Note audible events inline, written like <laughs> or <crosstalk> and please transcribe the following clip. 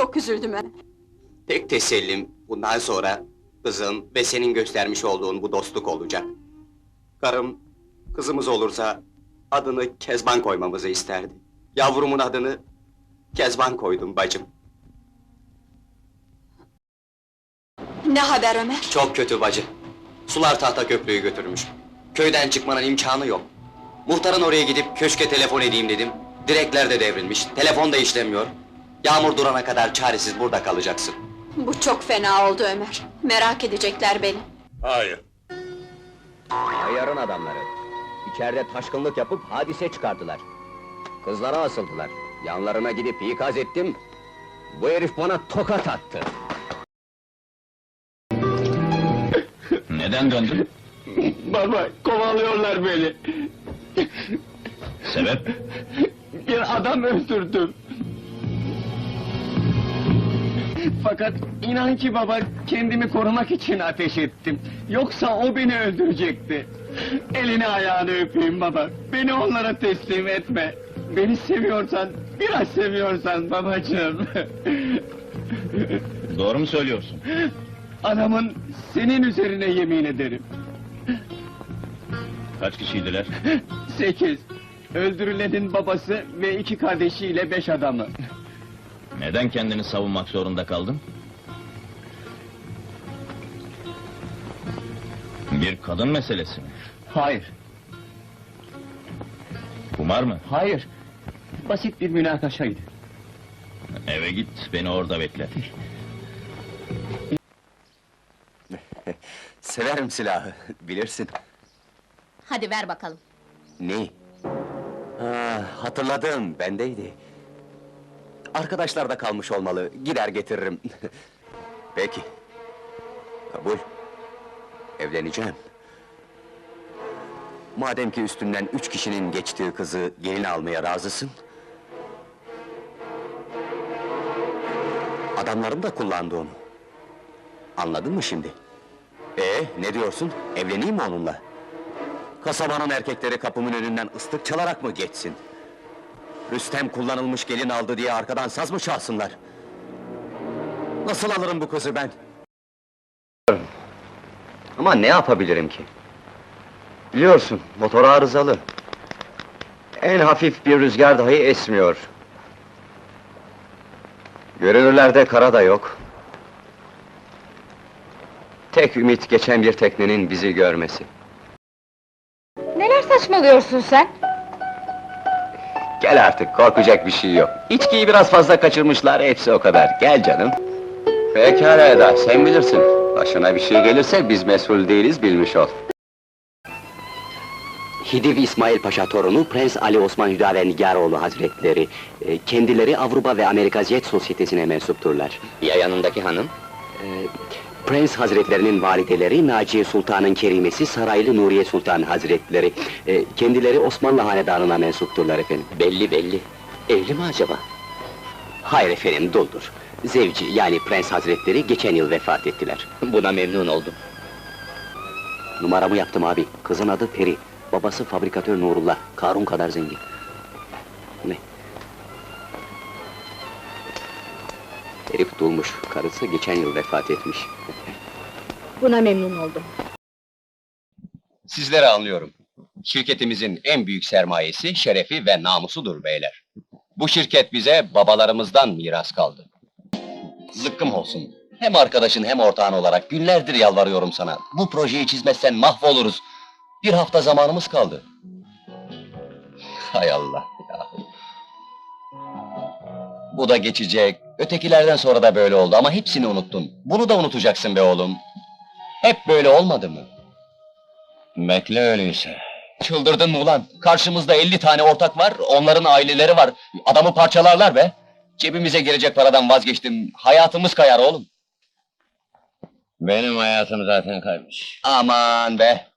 Çok üzüldüm Ömer. Tek tesellim bundan sonra kızım ve senin göstermiş olduğun bu dostluk olacak. Karım kızımız olursa adını Kezban koymamızı isterdi. Yavrumun adını Kezban koydum bacım. Ne haber Ömer? Çok kötü bacı. Sular tahta köprüyü götürmüş. Köyden çıkmanın imkanı yok. Muhtarın oraya gidip köşke telefon edeyim dedim. Direkler de devrilmiş, telefon da işlemiyor. Yağmur durana kadar çaresiz burada kalacaksın. Bu çok fena oldu Ömer. Merak edecekler beni. Hayır. Ayarın adamları. İçeride taşkınlık yapıp hadise çıkardılar. Kızlara asıldılar. Yanlarına gidip ikaz ettim. Bu herif bana tokat attı. Neden döndün? <laughs> Baba, kovalıyorlar beni. Sebep? Bir adam öldürdüm. Fakat inan ki baba, kendimi korumak için ateş ettim. Yoksa o beni öldürecekti. Elini ayağını öpeyim baba. Beni onlara teslim etme. Beni seviyorsan, biraz seviyorsan babacığım. <laughs> Doğru mu söylüyorsun? Anamın senin üzerine yemin ederim. Kaç kişiydiler? Sekiz. Öldürülenin babası ve iki kardeşiyle beş adamı. Neden kendini savunmak zorunda kaldın? Bir kadın meselesi mi? Hayır, Kumar mı? hayır. Basit bir münakaşaydı. Eve git, beni orada bekle. <laughs> Severim silahı, bilirsin. Hadi ver bakalım. Ne? Ha, hatırladım, bendeydi. Arkadaşlarda kalmış olmalı, gider getiririm. <laughs> Peki. Kabul. Evleneceğim. Madem ki üstünden üç kişinin geçtiği kızı gelin almaya razısın... ...adamların da kullandı onu. Anladın mı şimdi? Ee, ne diyorsun? Evleneyim mi onunla? Kasabanın erkekleri kapımın önünden ıslık çalarak mı geçsin? Rüstem kullanılmış gelin aldı diye arkadan saz mı çalsınlar? Nasıl alırım bu kızı ben? Ama ne yapabilirim ki? Biliyorsun, motor arızalı. En hafif bir rüzgar dahi esmiyor. Görünürlerde kara da yok. Tek ümit geçen bir teknenin bizi görmesi. Neler saçmalıyorsun sen? Gel artık, korkacak bir şey yok. İçkiyi biraz fazla kaçırmışlar, hepsi o kadar. Gel canım. Pekala Eda, sen bilirsin. Başına bir şey gelirse biz mesul değiliz, bilmiş ol. Hidiv İsmail Paşa torunu Prens Ali Osman Hüdavendigaroğlu Hazretleri. e, Kendileri Avrupa ve Amerika Jet Sosyetesi'ne mensupturlar. Ya yanındaki hanım? Prens Hazretlerinin valideleri Naciye Sultan'ın kerimesi Saraylı Nuriye Sultan Hazretleri. E, Kendileri Osmanlı Hanedanı'na mensupturlar efendim. Belli belli. Evli mi acaba? Hayır efendim, duldur. Zevci yani Prens Hazretleri geçen yıl vefat ettiler. Buna memnun oldum. Numaramı yaptım abi. Kızın adı Peri. Babası fabrikatör Nurullah. Karun kadar zengin. Ne? Herif dulmuş. Karısı geçen yıl vefat etmiş. Buna memnun oldum. Sizleri anlıyorum. Şirketimizin en büyük sermayesi, şerefi ve namusudur beyler. Bu şirket bize babalarımızdan miras kaldı. Zıkkım olsun. Hem arkadaşın hem ortağın olarak günlerdir yalvarıyorum sana. Bu projeyi çizmezsen mahvoluruz. Bir hafta zamanımız kaldı. Hay Allah ya. Bu da geçecek. Ötekilerden sonra da böyle oldu ama hepsini unuttun. Bunu da unutacaksın be oğlum. Hep böyle olmadı mı? Bekle öyleyse. Çıldırdın mı ulan? Karşımızda 50 tane ortak var, onların aileleri var. Adamı parçalarlar be! Cebimize girecek paradan vazgeçtim, hayatımız kayar oğlum. Benim hayatım zaten kaymış. Aman be!